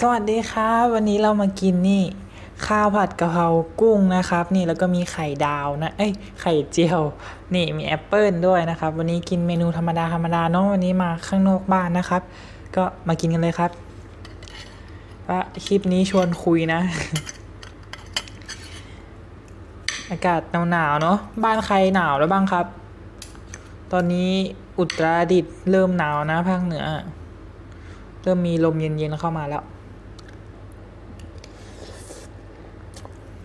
สวัสดีครับ วันนี้เรามากินนี่ ข้าวผัดกะเพรากุ้งนะครับ นี่แล้วก็มีไข่ดาวนะเอ้ยไข่เจียว นี่มีแอปเปิลด้วยนะครับ วันนี้กินเมนูธรรมดาธรรมดาเนาะวันนี้มาข้างนอกบ้านนะครับ ก็มากินกันเลยครับว่าคลิปนี้ชวนคุยนะ อากาศหนาวๆเนาะบ้านใครหนาวแล้วบ้างครับ ตอนนี้อุตรดิตถ์เริ่มหนาวนะภาคเหนือ เริ่มมีลมเย็นๆเข้ามาแล้ว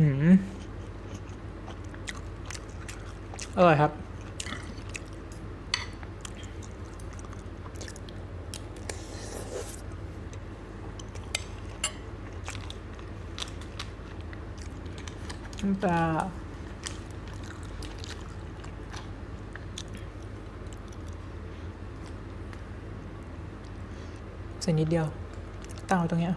หืมอร่อยครับ น้ำปลาใส่นิดเดียวตั้งไว้ตรงเนี้ย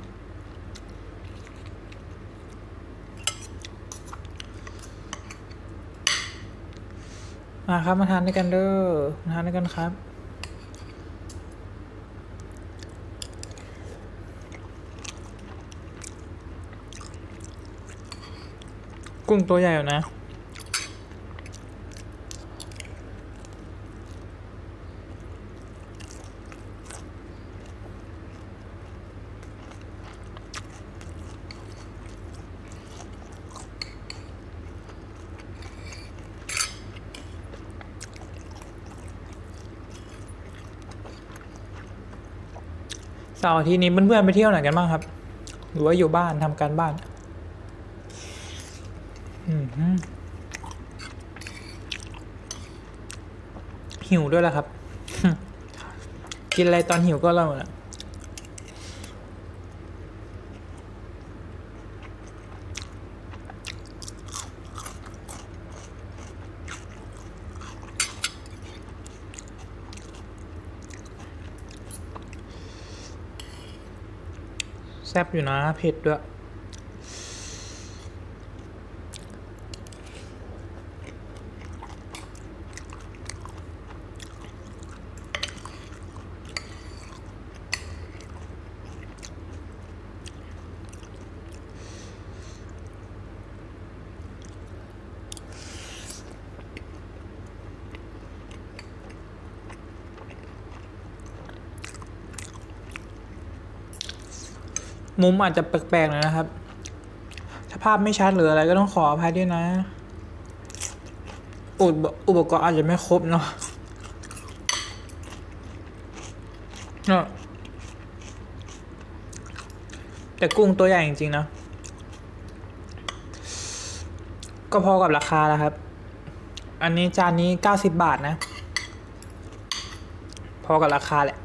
มาครับมาทานด้วยกันเด้อมาทานด้วยกันครับกุ้งตัวใหญ่อยู่นะ เสาร์อาทิตย์นี้เพื่อนๆไปเที่ยวไหนกันบ้างครับ หรือว่าอยู่บ้านทำการบ้าน อืหิวด้วยละครับ กินอะไรตอนหิวก็เร่อยหมดอะ แซ่บอยู่นะเผ็ดด้วย มุมอาจจะแปลกๆหน่อยนะครับ ถ้าภาพไม่ชัดหรืออะไรก็ต้องขออภัยด้วยนะ อุปอุปกรณ์อาจจะไม่ครบเนาะเนแต่กุ้งตัวใหญ่จริงๆนะ ก็พอกับราคาแล้วครับ อันนี้จานนี้เก้าสิบบาทนะ พอกับราคาแหละ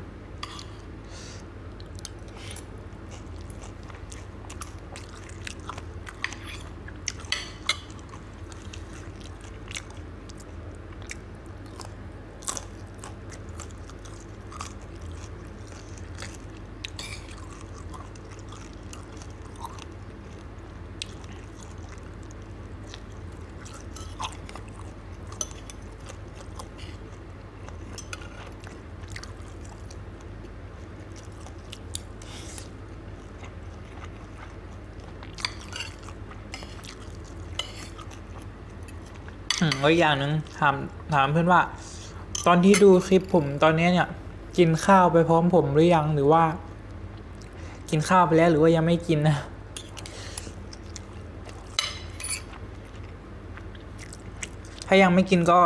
แล้วอีกอย่างหนึ่งถามถามเพื่อนว่า ตอนที่ดูคลิปผมตอนนี้เนี่ย กินข้าวไปพร้อมผมหรือยังหรือว่า กินข้าวไปแล้วหรือว่ายังไม่กินนะถ้ายังไม่กินก็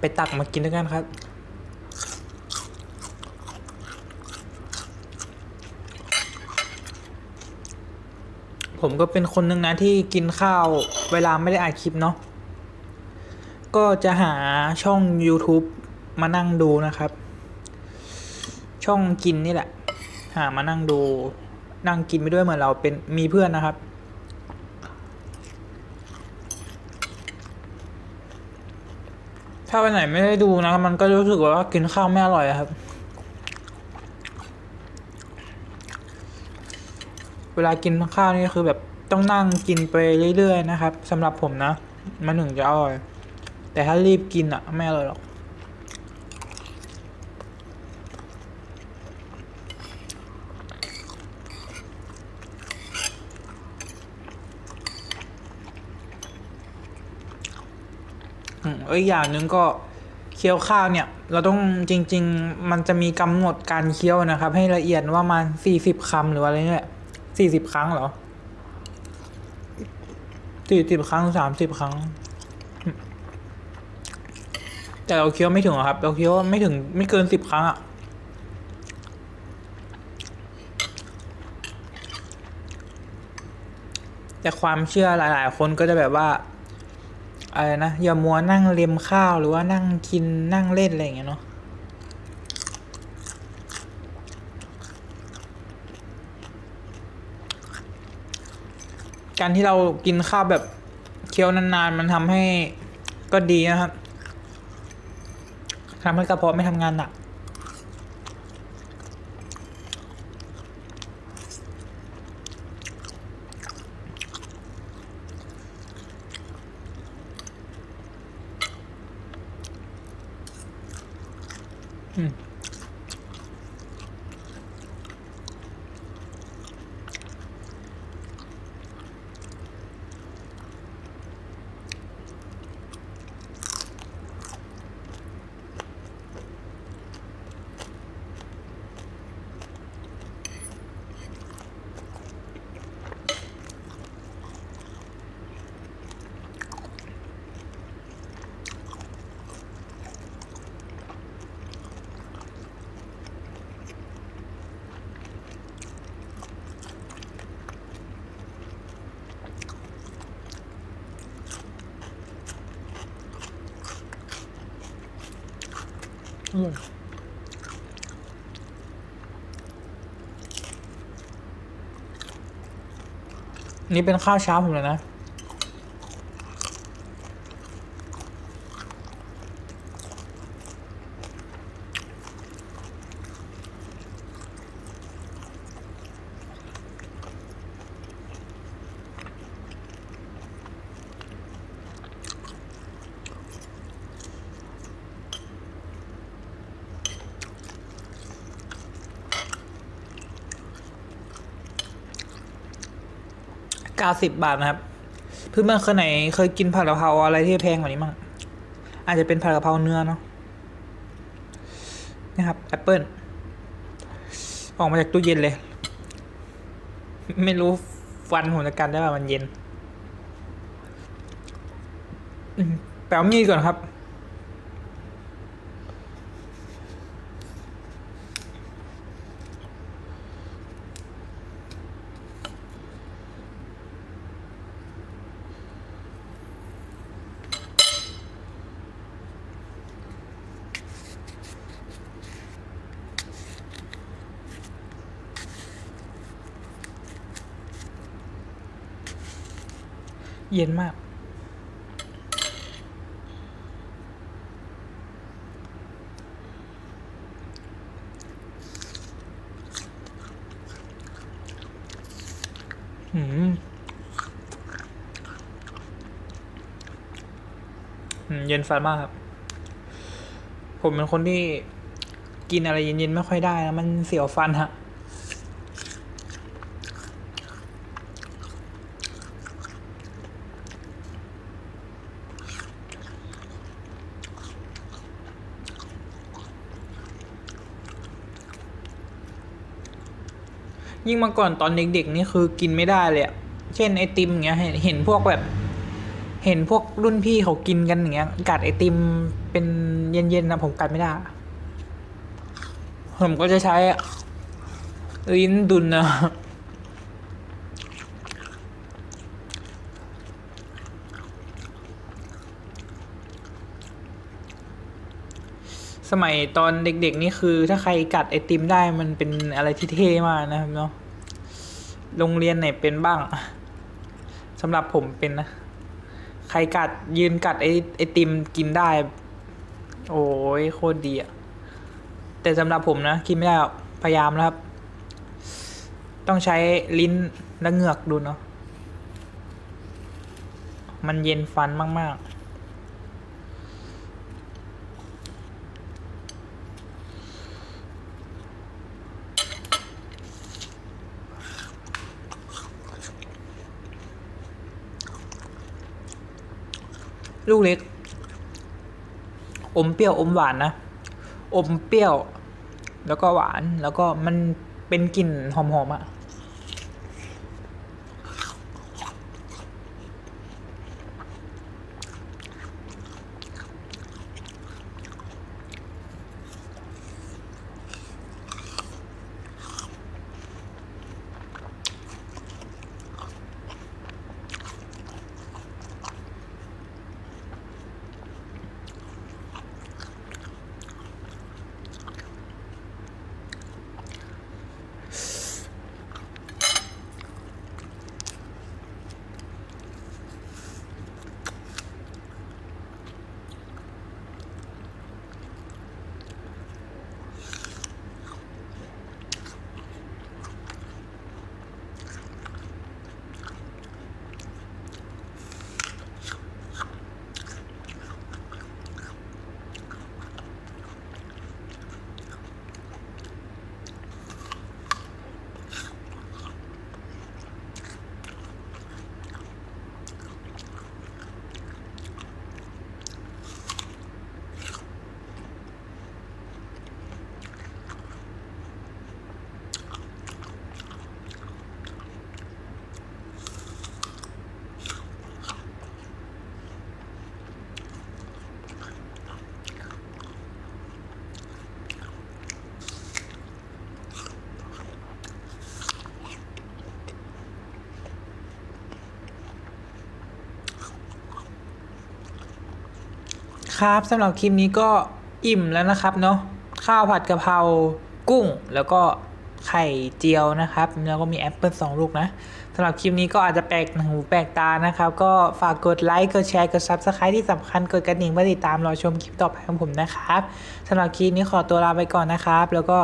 ไปตักมากินด้วยกันครับ ผมก็เป็นคนหนึ่งนะที่กินข้าวเวลาไม่ได้อัดคลิปเนาะก็จะหาช่อง YouTube มานั่งดูนะครับ ช่องกินนี่แหละ หามานั่งดู นั่งกินไปด้วยเหมือนเราเป็นมีเพื่อนนะครับ ถ้าไปไหนไม่ได้ดูนะมันก็รู้สึกว่ากินข้าวไม่อร่อยครับ เวลากินข้าวนี่คือแบบต้องนั่งกินไปเรื่อยๆนะครับ สำหรับผมนะ มันถึงจะอร่อย แต่ถ้ารีบกินอะไม่อร่อยหรอกเอ้ยอย่างนึงก็เคี้ยวข้าวเนี่ย เราต้องจริง ๆ มันจะมีกำหนดการเคี้ยวนะครับ ให้ละเอียดว่ามัสิบคำหรืออะไรเนี่ย สี่สิบครั้งเหรอสี่สิบครั้งสามสิบครั้ง แต่เราเคี้ยวไม่ถึงครับ เราเคี้ยวไม่ถึงไม่เกินสิบครั้งอะแต่ความเชื่อหลาย ๆ คนก็จะแบบว่าอะไรนะอย่ามัวนั่งเลียมข้าวหรือว่านั่งกินนั่งเล่นอะไรอย่างเงี้ยเนาะ การที่เรากินข้าวแบบเคี้ยวนานๆ มันทำให้ก็ดีนะครับทำให้กระเพาะไม่ทำงานหนักอ ร่อยนี่เป็นข้าวเช้าผมเลยนะ ก้าสิบบาทนะครับ เพื่อนๆคนไหนเคยกินผัดกะเพราอะไรที่แพงกว่านี้มั้งอาจจะเป็นผัดกะเพราเนื้อเนาะนะครับแอปเปิลออกมาจากตู้เย็นเลย ไม่รู้ฟันผมจะกันได้ป่ะมันเย็นแปลมีดก่อนครับ เย็นมาก อืม เย็นฟันมากครับ ผมเป็นคนที่กินอะไรเย็นๆไม่ค่อยได้นะมันเสียวฟันฮะ ยิ่งเมาก่อนตอนเด็กๆนี่คือกินไม่ได้เลยเช่นไอติมเงี้ยเห็นเห็นพวกแบบ เห็นพวกรุ่นพี่เขากินกันอย่างเงี้ย กัดไอติมเป็นเย็นๆนะผมกัดไม่ได้ ผมก็จะใช้ลิ้นดุนนะ สมัยตอนเด็กๆนี่คือ ถ้าใครกัดไอติมได้มันเป็นอะไรที่เท่มากนะครับเนาะโรงเรียนไหนเป็นบ้างสำหรับผมเป็นนะ ใครกัดยืนกัดไอไอติมกินได้ โอ้ยโคตรดีอะแต่สำหรับผมนะกินไม่ได้พยายามนะครับ ต้องใช้ลิ้นและเหงือกดูเนาะมันเย็นฟันมาก ๆ ลูกเล็ก อมเปรี้ยวอมหวานนะ อมเปรี้ยว แล้วก็หวานแล้วก็มันเป็นกลิ่นหอมๆอะ่ะ ครับสำหรับคลิปนี้ก็อิ่มแล้วนะครับเนาะข้าวผัดกะเพรากุ้ง แล้วก็ไข่เจียวนะครับ แล้วก็มีแอปเปิลสองลูกนะสำหรับคลิปนี้ก็อาจจะแปลกหูแปลกตานะครับ ก็ฝากกดไลค์กดแชร์กด Subscribe ที่สำคัญกดกระดิ่งเพื่อติดตามรอชมคลิปต่อไปของผมนะครับสำหรับคลิปนี้ขอตัวลาไปก่อนนะครับ แล้วก็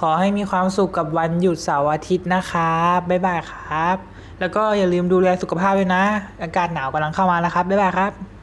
ขอให้มีความสุขกับวันหยุดเสาร์อาทิตย์นะครับบ๊ายบายครับ แล้วก็อย่าลืมดูแลสุขภาพด้วยนะ อากาศหนาวกำลังเข้ามาแล้วครับบ๊ายบายครับ